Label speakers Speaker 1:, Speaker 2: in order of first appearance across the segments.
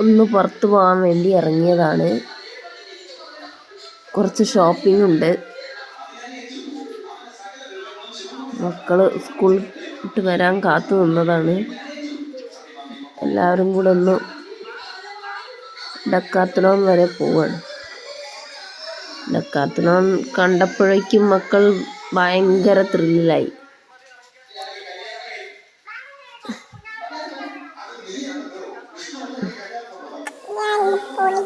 Speaker 1: ഒന്ന് പുറത്ത് പോകാൻ വേണ്ടി ഇറങ്ങിയതാണ്. കുറച്ച് ഷോപ്പിംഗ് ഉണ്ട്. മക്കൾ സ്കൂൾ വിട്ട് വരാൻ കാത്തു നിന്നതാണ്. എല്ലാവരും കൂടെ ഒന്ന് ഡക്കാത്തലോൺ വരെ പോവാണ്. ഡക്കാത്തലോൺ കണ്ടപ്പോഴേക്കും മക്കൾ ഭയങ്കര ത്രില്ലായി
Speaker 2: കണ്ടോ?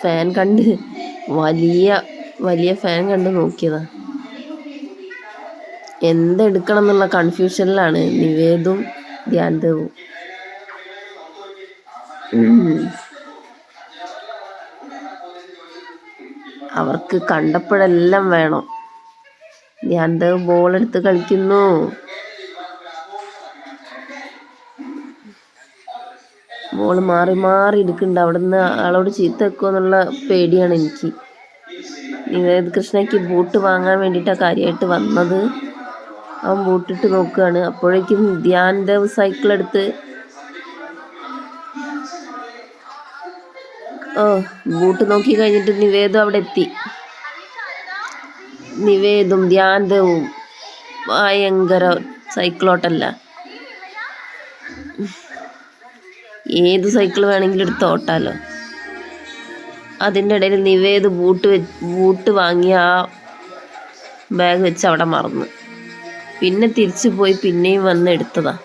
Speaker 1: ഫാൻ കണ്ട് വലിയ വലിയ ഫാൻ കണ്ട് നോക്കിയതാ. എന്തെടുക്കണം എന്നുള്ള കൺഫ്യൂഷനിലാണ് നിവേദും ധ്യാനദേവും ഉം. അവർക്ക് കണ്ടപ്പോഴെല്ലാം വേണം. ഞാൻ ബോൾ എടുത്ത് കളിക്കുന്നു. ബോൾ മാറി മാറി എടുക്കുന്നുണ്ട് അവിടുന്ന് ആളോട് ചീത്ത വെക്കുമോ എന്നുള്ള പേടിയാണ് എനിക്ക്. കൃഷ്ണയ്ക്ക് ബൂട്ട് വാങ്ങാൻ വേണ്ടിയിട്ടാണ് കാര്യമായിട്ട് വന്നത്. അവൻ ബൂട്ടിട്ട് നോക്കുകയാണ്. അപ്പോഴേക്കും ധ്യാൻ ദേവ് സൈക്കിൾ എടുത്ത് ഓ ബൂട്ട് നോക്കി കഴിഞ്ഞിട്ട് നിവേദം അവിടെ എത്തി. നിവേദും ധ്യാനവും ഭയങ്കര സൈക്കിളോട്ടല്ല. ഏത് സൈക്കിൾ വേണമെങ്കിലും എടുത്ത് ഓട്ടാലോ. അതിന്റെ ഇടയിൽ നിവേദ് ബൂട്ട് വെ ബൂട്ട് വാങ്ങി ആ ബാഗ് വെച്ച് അവിടെ മറന്നു. പിന്നെ തിരിച്ചു പോയി പിന്നെയും വന്ന് എടുത്തതാ.